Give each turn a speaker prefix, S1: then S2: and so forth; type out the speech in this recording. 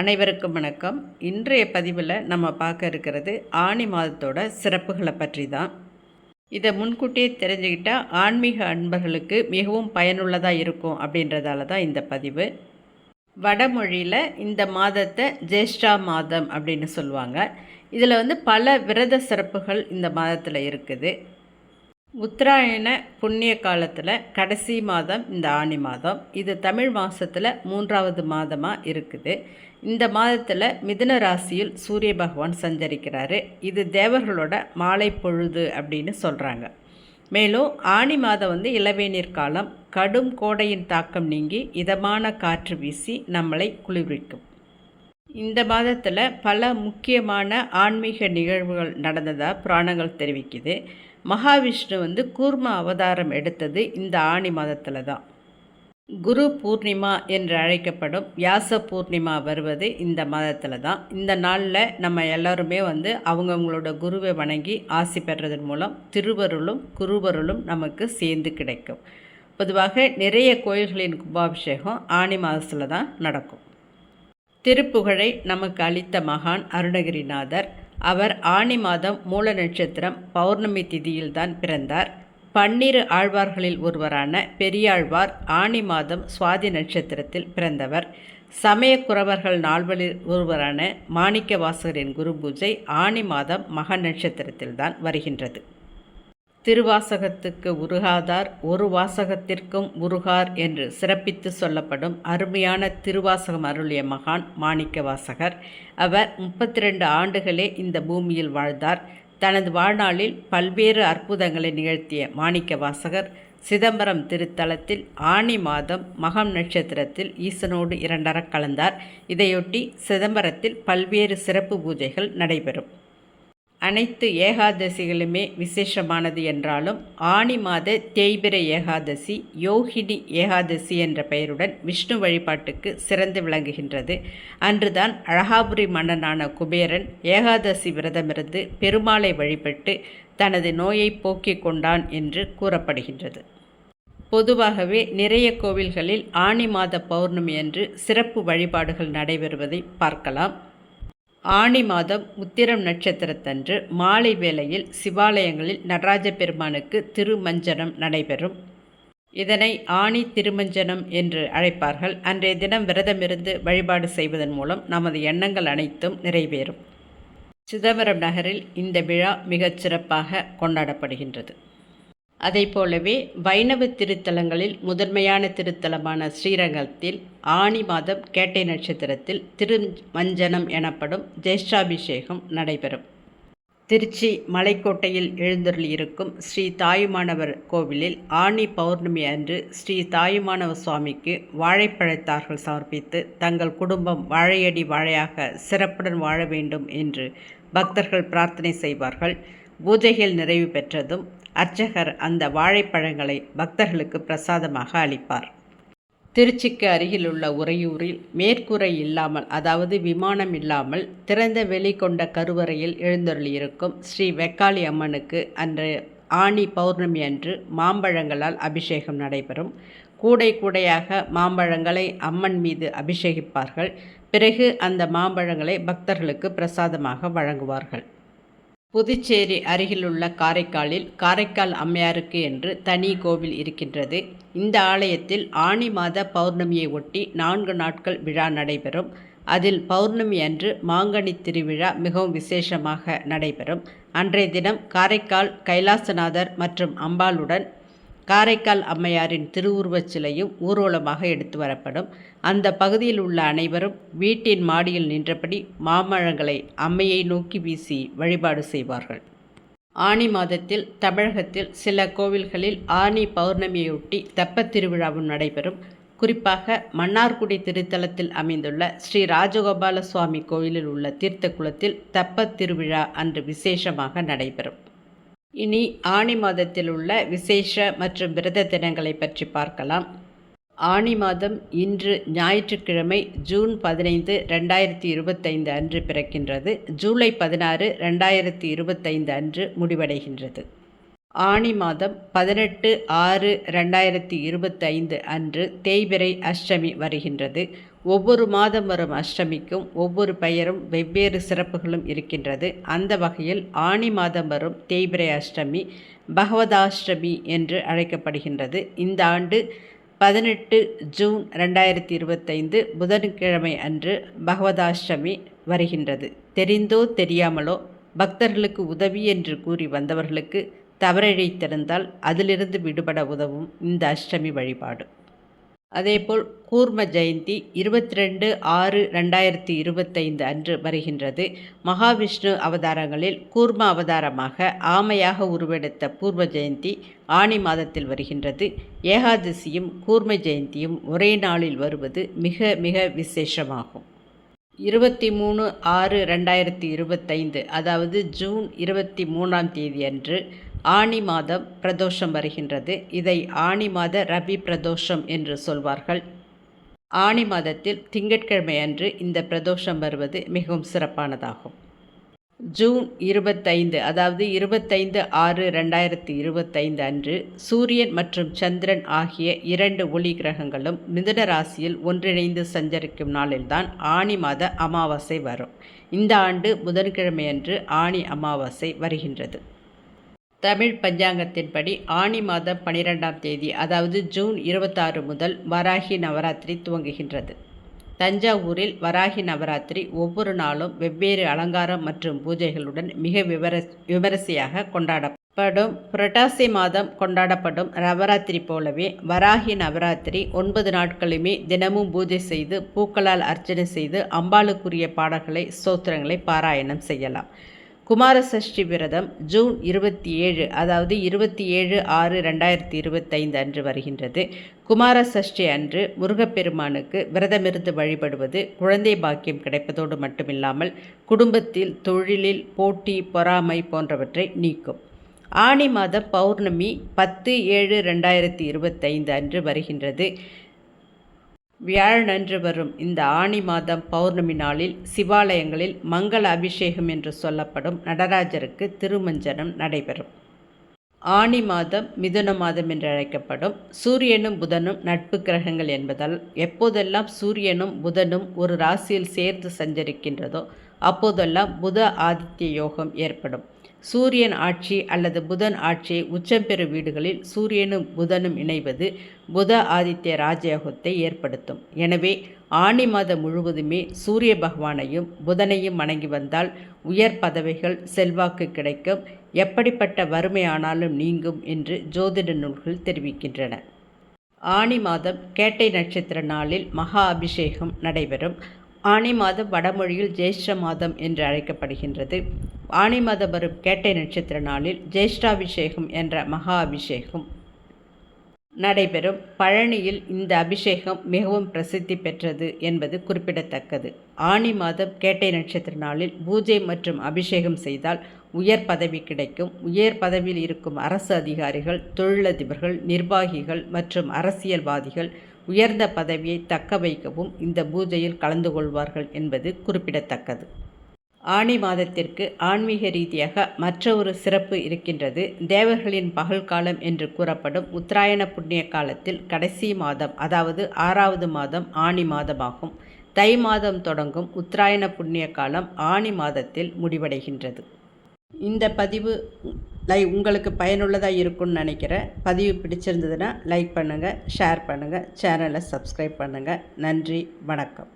S1: அனைவருக்கும் வணக்கம். இன்றைய பதிவில் நம்ம பார்க்க இருக்கிறது ஆணி மாதத்தோட சிறப்புகளை பற்றி தான் இதை முன்கூட்டியே தெரிஞ்சுக்கிட்டால் ஆன்மீக அன்பர்களுக்கு மிகவும் பயனுள்ளதாக இருக்கும் அப்படின்றதால தான் இந்த பதிவு. வடமொழியில் இந்த மாதத்தை ஜேஷ்டா மாதம் அப்படின்னு சொல்லுவாங்க. இதில் வந்து பல விரத சிறப்புகள் இந்த மாதத்தில் இருக்குது. உத்தராயண புண்ணிய காலத்தில் கடைசி மாதம் இந்த ஆணி மாதம். இது தமிழ் மாதத்தில் மூன்றாவது மாதமாக இருக்குது. இந்த மாதத்தில் மிதுன ராசியில் சூரிய பகவான் சஞ்சரிக்கிறாரு. இது தேவர்களோட மாலை பொழுது அப்படின்னு சொல்கிறாங்க மேலும் ஆணி மாதம் வந்து இளவேநீர் காலம். கடும் கோடையின் தாக்கம் நீங்கி இதமான காற்று வீசி நம்மளை குளிர்விக்கும். இந்த மாதத்தில் பல முக்கியமான ஆன்மீக நிகழ்வுகள் நடந்ததாக புராணங்கள் தெரிவிக்குது. மகாவிஷ்ணு வந்து கூர்ம அவதாரம் எடுத்தது இந்த ஆணி மாதத்தில் தான். குரு பூர்ணிமா என்று அழைக்கப்படும் வியாச பூர்ணிமா வருவது இந்த மாதத்தில் தான். இந்த நாளில் நம்ம எல்லாருமே வந்து அவங்கவுங்களோட குருவை வணங்கி ஆசி பெறுறதன் மூலம் திருவருளும் குருவருளும் நமக்கு சேர்ந்து கிடைக்கும். பொதுவாக நிறைய கோயில்களின் கும்பாபிஷேகம் ஆணி மாதத்தில் தான் நடக்கும். திருப்புகழை நமக்கு அளித்த மகான் அருணகிரிநாதர். அவர் ஆணி மாதம் மூல நட்சத்திரம் பௌர்ணமி திதியில்தான் பிறந்தார். பன்னிரு ஆழ்வார்களில் ஒருவரான பெரியாழ்வார் ஆணி மாதம் சுவாதி நட்சத்திரத்தில் பிறந்தவர். சமயக்குறவர்கள் நால்வரில் ஒருவரான மாணிக்க வாசகரின் குரு பூஜை ஆணி மாதம் மக நட்சத்திரத்தில்தான் வருகின்றது. திருவாசகத்துக்கு உருகாதார் ஒரு வாசகத்திற்கும் உருகார் என்று சிறப்பித்து சொல்லப்படும் அருமையான திருவாசகம் அருளிய மகான் மாணிக்க வாசகர் அவர் முப்பத்தி ரெண்டு ஆண்டுகளே இந்த பூமியில் வாழ்ந்தார். தனது வாழ்நாளில் பல்வேறு அற்புதங்களை நிகழ்த்திய மாணிக்க வாசகர் சிதம்பரம் திருத்தலத்தில் ஆணி மாதம் மகம் நட்சத்திரத்தில் ஈசனோடு இரண்டர கலந்தார். இதையொட்டி சிதம்பரத்தில் பல்வேறு சிறப்பு பூஜைகள் நடைபெறும். அனைத்து ஏகாதசிகளுமே விசேஷமானது என்றாலும் ஆணி மாத தேய்பிர ஏகாதசி யோகினி ஏகாதசி என்ற பெயருடன் விஷ்ணு வழிபாட்டுக்கு சிறந்து விளங்குகின்றது. அன்றுதான் அழகாபுரி மன்னனான குபேரன் ஏகாதசி விரதமிருந்து பெருமாளை வழிபட்டு தனது நோயை போக்கிக் கொண்டான் என்று கூறப்படுகின்றது. பொதுவாகவே நிறைய கோவில்களில் ஆணி மாத பௌர்ணமி அன்று சிறப்பு வழிபாடுகள் நடைபெறுவதை பார்க்கலாம். ஆணி மாதம் உத்திரம் நட்சத்திரத்தன்று மாலை வேளையில் சிவாலயங்களில் நடராஜ பெருமானுக்கு திருமஞ்சனம் நடைபெறும். இதனை ஆணி திருமஞ்சனம் என்று அழைப்பார்கள். அன்றைய தினம் விரதமிருந்து வழிபாடு செய்வதன் மூலம் நமது எண்ணங்கள் அனைத்தும் நிறைவேறும். சிதம்பரம் நகரில் இந்த விழா மிகச் சிறப்பாக கொண்டாடப்படுகின்றது. அதை போலவே வைணவ திருத்தலங்களில் முதன்மையான திருத்தலமான ஸ்ரீரங்கத்தில் ஆணி மாதம் கேட்டை நட்சத்திரத்தில் திருமஞ்சனம் எனப்படும் ஜேஷ்டாபிஷேகம் நடைபெறும். திருச்சி மலைக்கோட்டையில் எழுந்தருளியிருக்கும் ஸ்ரீ தாயுமானவர் கோவிலில் ஆணி பௌர்ணமி அன்று ஸ்ரீ தாயுமானவ சுவாமிக்கு வாழைப்பழத்தார்கள் சமர்ப்பித்து தங்கள் குடும்பம் வாழையடி வாழையாக சிறப்புடன் வாழ வேண்டும் என்று பக்தர்கள் பிரார்த்தனை செய்வார்கள். பூஜைகள் நிறைவு பெற்றதும் அர்ச்சகர் அந்த வாழைப்பழங்களை பக்தர்களுக்கு பிரசாதமாக அளிப்பார். திருச்சிக்கு அருகிலுள்ள உறையூரில் மேற்கூரை இல்லாமல் அதாவது விமானம் இல்லாமல் திறந்த வெளி கொண்ட கருவறையில் எழுந்தருளியிருக்கும் ஸ்ரீ வெக்காளி அம்மனுக்கு அன்று ஆணி பௌர்ணமி அன்று மாம்பழங்களால் அபிஷேகம் நடைபெறும். கூடை கூடையாக மாம்பழங்களை அம்மன் மீது அபிஷேகிப்பார்கள். பிறகு அந்த மாம்பழங்களை பக்தர்களுக்கு பிரசாதமாக வழங்குவார்கள். புதுச்சேரி அருகிலுள்ள காரைக்காலில் காரைக்கால் அம்மையாருக்கு என்று தனி கோவில் இருக்கின்றது. இந்த ஆலயத்தில் ஆணி மாத பௌர்ணமியை ஒட்டி நான்கு நாட்கள் விழா நடைபெறும். அதில் பௌர்ணமி அன்று மாங்கனி திருவிழா மிகவும் விசேஷமாக நடைபெறும். அன்றைய தினம் காரைக்கால் கைலாசநாதர் மற்றும் அம்பாளுடன் காரைக்கால் அம்மையாரின் திருவுருவச் சிலையும் ஊர்வலமாக எடுத்து வரப்படும். அந்த பகுதியில் உள்ள அனைவரும் வீட்டின் மாடியில் நின்றபடி மாமழங்களை அம்மையை நோக்கி வீசி வழிபாடு செய்வார்கள். ஆணி மாதத்தில் தமிழகத்தில் சில கோவில்களில் ஆணி பௌர்ணமியொட்டி தெப்பத் திருவிழாவும் நடைபெறும். குறிப்பாக மன்னார்குடி திருத்தலத்தில் அமைந்துள்ள ஸ்ரீ ராஜகோபால சுவாமி கோயிலில் உள்ள தீர்த்த குளத்தில் தெப்பத் திருவிழா அன்று விசேஷமாக நடைபெறும். இனி ஆணி மாதத்தில் உள்ள விசேஷ மற்றும் விரத தினங்களை பற்றி பார்க்கலாம். ஆணி மாதம் இன்று ஞாயிற்றுக்கிழமை ஜூன் பதினைந்து ரெண்டாயிரத்தி இருபத்தைந்து அன்று பிறக்கின்றது. ஜூலை பதினாறு ரெண்டாயிரத்தி இருபத்தைந்து அன்று முடிவடைகின்றது. ஆணி மாதம் பதினெட்டு ஆறு ரெண்டாயிரத்தி இருபத்தைந்து அன்று தேய்பிரை அஷ்டமி வருகின்றது. ஒவ்வொரு மாதம் வரும் அஷ்டமிக்கும் ஒவ்வொரு பெயரும் வெவ்வேறு சிறப்புகளும் இருக்கின்றது. அந்த வகையில் ஆணி மாதம் வரும் தேய்பிரை அஷ்டமி பகவதாஷ்டமி என்று அழைக்கப்படுகின்றது. இந்த ஆண்டு பதினெட்டு ஜூன் ரெண்டாயிரத்தி இருபத்தைந்து புதன்கிழமை அன்று பகவதாஷ்டமி வருகின்றது. தெரிந்தோ தெரியாமலோ பக்தர்களுக்கு உதவி என்று கூறி வந்தவர்களுக்கு தவறிழைத்திருந்தால் அதிலிருந்து விடுபட உதவும் இந்த அஷ்டமி வழிபாடு. அதேபோல் கூர்ம ஜெயந்தி இருபத்தி ரெண்டு ஆறு ரெண்டாயிரத்தி இருபத்தைந்து அன்று வருகின்றது. மகாவிஷ்ணு அவதாரங்களில் கூர்ம அவதாரமாக ஆமையாக உருவெடுத்த பூர்வ ஜெயந்தி ஆணி மாதத்தில் வருகின்றது. ஏகாதசியும் கூர்ம ஜெயந்தியும் ஒரே நாளில் வருவது மிக மிக விசேஷமாகும். இருபத்தி மூணு ஆறு ரெண்டாயிரத்தி இருபத்தைந்து அதாவது ஜூன் இருபத்தி மூணாம் தேதி அன்று ஆணி மாதம் பிரதோஷம் வருகின்றது. இதை ஆணி மாத ரவி பிரதோஷம் என்று சொல்வார்கள். ஆணி மாதத்தில் திங்கட்கிழமை அன்று இந்த பிரதோஷம் வருவது மிகவும் சிறப்பானதாகும். ஜூன் இருபத்தைந்து அதாவது இருபத்தைந்து ஆறு ரெண்டாயிரத்தி இருபத்தைந்து அன்று சூரியன் மற்றும் சந்திரன் ஆகிய இரண்டு ஒளி கிரகங்களும் மிதுன ராசியில் ஒன்றிணைந்து சஞ்சரிக்கும் நாளில்தான் ஆணி மாத அமாவாசை வரும். இந்த ஆண்டு புதன்கிழமையன்று ஆணி அமாவாசை வருகின்றது. தமிழ் பஞ்சாங்கத்தின்படி ஆணி மாதம் பனிரெண்டாம் தேதி அதாவது ஜூன் இருபத்தாறு முதல் வராகி நவராத்திரி துவங்குகின்றது. தஞ்சாவூரில் வராகி நவராத்திரி ஒவ்வொரு நாளும் வெவ்வேறு அலங்காரம் மற்றும் பூஜைகளுடன் மிக விவர விமரிசையாக கொண்டாடப்படும். புரட்டாசி மாதம் கொண்டாடப்படும் நவராத்திரி போலவே வராகி நவராத்திரி ஒன்பது நாட்களுமே தினமும் பூஜை செய்து பூக்களால் அர்ச்சனை செய்து அம்பாளுக்குரிய பாடல்களை ஸ்தோத்திரங்களை பாராயணம் செய்யலாம். குமாரசஷ்டி விரதம் ஜூன் இருபத்தி ஏழு அதாவது இருபத்தி ஏழு ஆறு ரெண்டாயிரத்தி இருபத்தைந்து அன்று வருகின்றது. குமாரசஷ்டி அன்று முருகப்பெருமானுக்கு விரதமிருந்து வழிபடுவது குழந்தை பாக்கியம் கிடைப்பதோடு மட்டுமில்லாமல் குடும்பத்தில் தொழிலில் போட்டி பொறாமை போன்றவற்றை நீக்கும். ஆணி மாத பௌர்ணமி பத்து ஏழு ரெண்டாயிரத்தி இருபத்தைந்து அன்று வருகின்றது. வியாழனன்று வரும் இந்த ஆணி மாதம் பௌர்ணமி நாளில் சிவாலயங்களில் மங்கள அபிஷேகம் என்று சொல்லப்படும் நடராஜருக்கு திருமஞ்சனம் நடைபெறும். ஆணி மாதம் மிதுன மாதம் என்று அழைக்கப்படும் சூரியனும் புதனும் நட்பு கிரகங்கள் என்பதால் எப்போதெல்லாம் சூரியனும் புதனும் ஒரு ராசியில் சேர்ந்து சஞ்சரிக்கின்றதோ அப்போதெல்லாம் புத ஆதித்ய யோகம் ஏற்படும். சூரியன் ஆட்சி அல்லது புதன் ஆட்சியை உச்சம் பெறும் வீடுகளில் சூரியனும் புதனும் இணைவது புத ஆதித்ய ராஜயோகத்தை ஏற்படுத்தும். எனவே ஆணி மாதம் முழுவதுமே சூரிய பகவானையும் புதனையும் வணங்கி வந்தால் உயர் பதவிகள் செல்வாக்கு கிடைக்கும். எப்படிப்பட்ட வறுமையானாலும் நீங்கும் என்று ஜோதிட நூல்கள் தெரிவிக்கின்றன. ஆணி மாதம் கேட்டை நட்சத்திர நாளில் மகா அபிஷேகம் நடைபெறும். ஆணி மாதம் வடமொழியில் ஜேஷ்ட மாதம் என்று அழைக்கப்படுகின்றது. ஆணி மாதம் வரும் கேட்டை நட்சத்திர நாளில் ஜேஷ்டாபிஷேகம் என்ற மகா அபிஷேகம். நடைபெறும் பழனியில் இந்த அபிஷேகம் மிகவும் பிரசித்தி பெற்றது என்பது குறிப்பிடத்தக்கது. ஆணி மாதம் கேட்டை நட்சத்திர நாளில் பூஜை மற்றும் அபிஷேகம் செய்தால் உயர் பதவி கிடைக்கும். உயர் பதவியில் இருக்கும் அரசு அதிகாரிகள் தொழிலதிபர்கள் நிர்வாகிகள் மற்றும் அரசியல்வாதிகள் உயர்ந்த பதவியை தக்க வைக்கவும் இந்த பூஜையில் கலந்து கொள்வார்கள் என்பது குறிப்பிடத்தக்கது. ஆணி மாதத்திற்கு ஆன்மீக ரீதியாக மற்ற ஒரு சிறப்பு இருக்கின்றது. தேவர்களின் பகல் காலம் என்று கூறப்படும் உத்தராயண புண்ணிய காலத்தில் கடைசி மாதம் அதாவது ஆறாவது மாதம் ஆணி மாதமாகும். தை மாதம் தொடங்கும் உத்தராயண புண்ணிய காலம் ஆணி மாதத்தில் முடிவடைகின்றது. இந்த பதிவு லை உங்களுக்கு பயனுள்ளதாக இருக்கும்னு நினைக்கிறேன். பதிவு பிடிச்சிருந்ததுன்னா லைக் பண்ணுங்கள் ஷேர் பண்ணுங்கள் சேனலை சப்ஸ்கிரைப் பண்ணுங்கள் நன்றி வணக்கம்.